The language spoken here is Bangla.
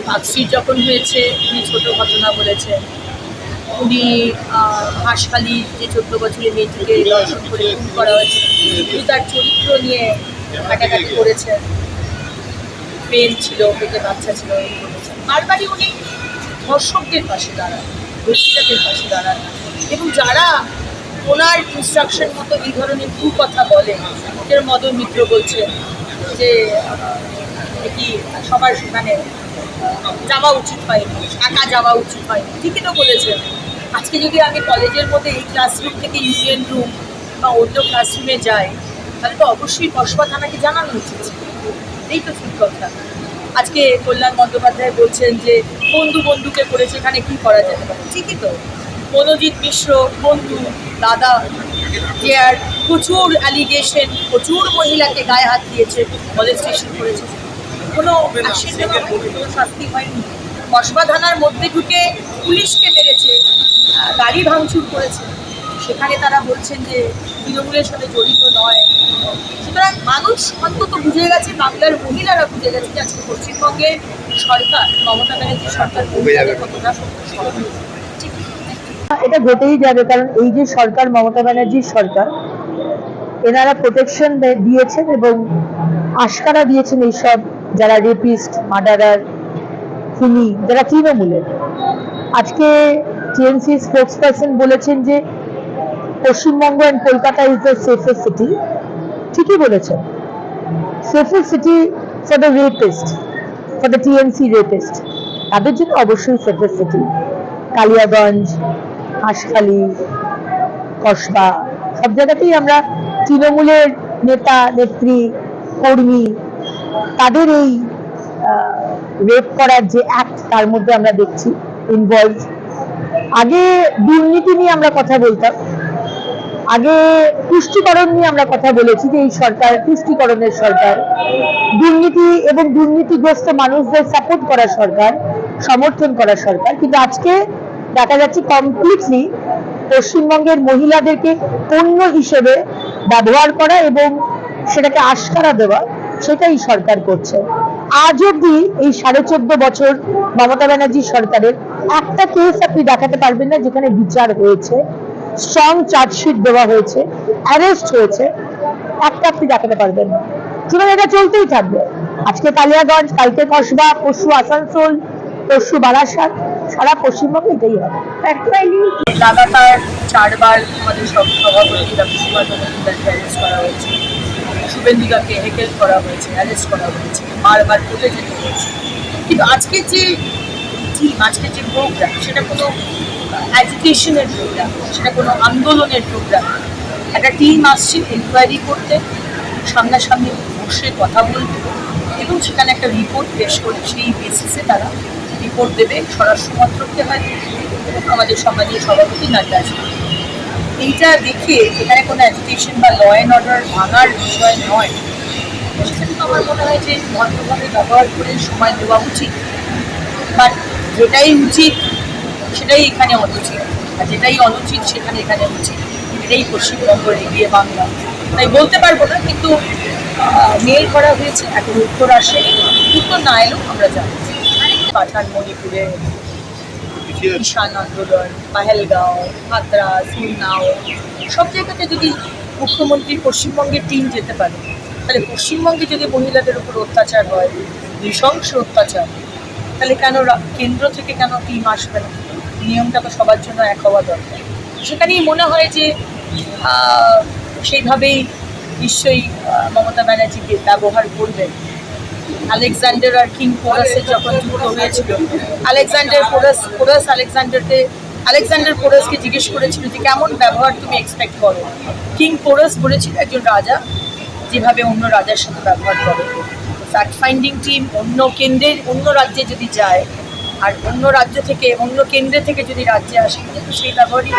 পাকস্ট্রিট যখন হয়েছে উনি ছোট ঘটনা বলেছেন। উনি আহ, যে চোদ্দ বছরের মেয়েটিকে দর্শন করে খুন করা হয়েছে উনি তার চরিত্র নিয়ে ঘাটাঘাটি করেছেন। প্রেম ছিল পেটে বাচ্চা ছিল বারবারই উনি ধর্ষকদের পাশে দাঁড়ান দোষীরাদের পাশে দাঁড়ান। এবং যারা ওনার ইনস্ট্রাকশন মতো এই ধরনের ভুল কথা বলে যেরকম মদন মিত্র বলছেন যে কি সবার সেখানে যাওয়া উচিত হয়নি, একা যাওয়া উচিত হয়নি। ঠিকই তো বলেছেন। আজকে যদি আমি কলেজের মধ্যে এই ক্লাসরুম থেকে ইউনিয়ন রুম বা অন্য ক্লাসরুমে যাই, তাহলে তো অবশ্যই কসবা থানাকে জানানো উচিত। এই তো ঠিক কথা। আজকে কল্যাণ বন্দ্যোপাধ্যায় বলছেন যে, বন্ধু বন্ধুকে করে সেখানে কি করা যেতে পারে? ঠিকই তো। মনোজিৎ মিশ্র, বন্ধু, দাদা, যে আর প্রচুর অ্যালিগেশন প্রচুর মহিলাকে গায়ে হাত দিয়েছে মলেস্টেশন করেছে। কোনো action কোনো শাস্তি হয়নি। কসবা থানার মধ্যে ঢুকে পুলিশকে মেরেছে গাড়ি ভাঙচুর করেছে। সেখানে তারা বলছেন যে তৃণমূলের সাথে জড়িত নয়। সুতরাং মানুষ অন্তত বুঝে গেছে বাংলার মহিলারা বুঝে গেছে যে আজকে পশ্চিমবঙ্গের সরকার মমতা ব্যানার্জি সরকার কতটা এটা ঘটেই যাবে কারণ এই যে সরকার মমতা ব্যানার্জির সরকার এনারা প্রোটেকশন দিয়েছেন এবং আশকারা দিয়েছেন এইসব যারা রেপিস্ট মার্ডারার খুনি, যারা তৃণমূলের। আজকে টিএমসি স্পোর্টস পার্সন বলেছেন যে Paschimbanga and Kolkata is the safest city ঠিকই বলেছেন। Safest city for the rapist for the TMC rapist তাদের জন্য অবশ্যই সেফেস্ট সিটি কালিয়াগঞ্জ, হাঁসখালি, কসবা, সব জায়গাতেই আমরা তৃণমূলের নেতা, নেত্রী, কর্মী তাদের এই রেপ করার যে অ্যাক্ট তার মধ্যে আমরা দেখছি ইনভলভ আগে দুর্নীতি নিয়ে আমরা কথা বলতাম। আগে পুষ্টিকরণ নিয়ে আমরা কথা বলেছি যে এই সরকার, পুষ্টিকরণের সরকার। দুর্নীতি এবং দুর্নীতিগ্রস্ত মানুষদের সাপোর্ট করা সরকার, সমর্থন করা সরকার। কিন্তু আজকে দেখা যাচ্ছে কমপ্লিটলি পশ্চিমবঙ্গের মহিলাদেরকে পণ্য হিসেবে ব্যবহার করা এবং সেটাকে আশকারা দেওয়া সেটাই সরকার করছে। আজ অব্দি এই সাড়ে চোদ্দ বছর মমতা ব্যানার্জি সরকারের একটা কেস আপনি দেখাতে পারবেন না, যেখানে বিচার হয়েছে স্ট্রং চার্জশিট দেওয়া হয়েছে অ্যারেস্ট হয়েছে, একটা আপনি দেখাতে পারবেন না। সুতরাং এটা চলতেই থাকবে। আজকে কালিয়াগঞ্জ, কালকে কসবা, পরশু আসানসোল, পরশু বারাসাত, সারা পশ্চিমবঙ্গে এটাই হবে। লাগাতার চারবার আমাদের সব সভাপতি করা হয়েছে। শুভেন্দুদাকে হেকেল করা হয়েছে অ্যারেস্ট করা হয়েছে, বারবার তুলে যেতে হয়েছে। কিন্তু আজকে যে টিম আজকে যে প্রোগ্রাম সেটা কোনো অ্যাজিটেশনের প্রোগ্রাম সেটা কোনো আন্দোলনের প্রোগ্রাম একটা টিম আসছে এনকোয়ারি করতে, সামনাসামনি বসে কথা বলবে এবং সেখানে একটা রিপোর্ট পেশ করে, সেই বেসিসে তারা রিপোর্ট দেবে। স্বরাষ্ট্র মন্ত্রককে হয়তো আমাদের সমাজের সভাপতি নাড্ডা এইটা দেখে এখানে কোনো অ্যাজিটেশন বা ল অ্যান্ড অর্ডার ভাঙার বিষয় নয়। সেখানে তো আমার মনে হয় যে ভদ্রভাবে ব্যবহার করে সময় দেওয়া উচিত। বাট যেটাই উচিত, সেটাই এখানে অনুচিত। আর যেটাই অনুচিত, সেখানে এখানে উচিত এটাই পশ্চিমবঙ্গ এগিয়ে বাংলা। তাই বলতে পারব না, কিন্তু মেল করা হয়েছে, এখন উত্তর আসে। উত্তর না এলেও আমরা জানি পাঠান মণিপুরে ঈশান আন্দোলন পাহেলগাঁও হাতরাস সব জায়গাতে যদি মুখ্যমন্ত্রী পশ্চিমবঙ্গের টিম যেতে পারে, তাহলে পশ্চিমবঙ্গে যদি মহিলাদের উপর অত্যাচার হয়, নৃশংস অত্যাচার, তাহলে কেন কেন্দ্র থেকে কেন টিম আসবে না? নিয়মটা তো সবার জন্য এক হওয়া দরকার। সেখানেই মনে হয় যে সেইভাবেই নিশ্চয়ই মমতা ব্যানার্জিকে ব্যবহার করবেন। আলেকজান্ডার আর কিং পোরাসের যখন যুদ্ধ হয়েছিল, আলেকজান্ডার পোরাস পোরাস আলেকজান্ডারকে, আলেকজান্ডার পোরাসকে জিজ্ঞেস করেছিল যে কেমন ব্যবহার তুমি এক্সপেক্ট করো? কিং পোরাস বলেছিল একজন রাজা, যেভাবে অন্য রাজার সাথে ব্যবহার করে। ফ্যাক্ট ফাইন্ডিং টিম অন্য কেন্দ্রের, অন্য রাজ্যে যদি যায়, আর অন্য রাজ্য থেকে, অন্য কেন্দ্রে থেকে যদি রাজ্যে আসে, কিন্তু সেই ব্যবহারই